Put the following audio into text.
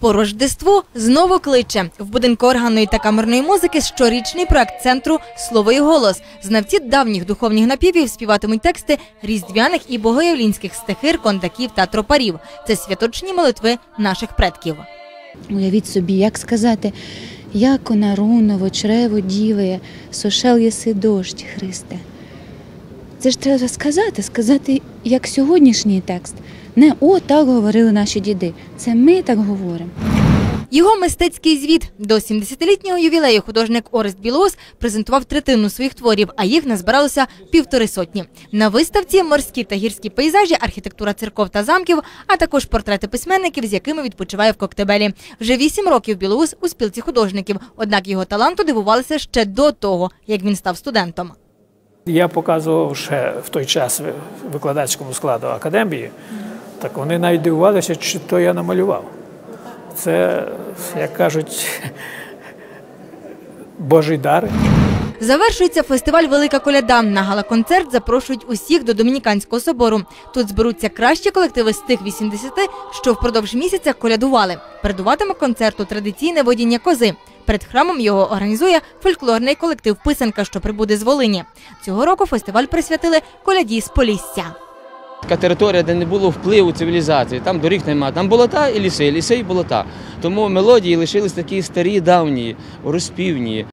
По Рождеству знову кличе в будинку органної та камерної музики щорічний проект центру Слово і голос. Знавці давніх духовних напівів співатимуть тексти різдвяних і богоявлінських стихир, кондаків та тропарів. Це святочні молитви наших предків. Уявіть собі, як сказати, яко на руново, чрево діває, сошел єси дощ, Христе. Це ж треба сказати, сказати, як сьогоднішній текст. Не о, так говорили наші діди. Це ми так говоримо. Його мистецький звіт до 70-літнього ювілею художник Орест Білоус презентував третину своїх творів, а їх назбиралося півтори сотні. На виставці морські та гірські пейзажі, архітектура церков та замків, а також портрети письменників, з якими відпочиває в Коктебелі. Вже вісім років Білоус у спілці художників. Однак його таланту дивувалися ще до того, як він став студентом. Я показував ще в той час викладацькому складу академії, так вони навіть дивувалися, чи то я намалював. Це, як кажуть, Божий дар. Завершується фестиваль Велика коляда. На гала-концерт запрошують усіх до Домініканського собору. Тут зберуться кращі колективи з тих 80, що впродовж місяця колядували. Передуватиме концерту традиційне водіння кози. Перед храмом його організує фольклорний колектив Писанка, що прибуде з Волині. Цього року фестиваль присвятили коляді з Полісся. Така територія, де не було впливу цивілізації, там доріг немає, там болота і ліси, ліси і болота. Тому мелодії лишились такі старі, давні, розпівні.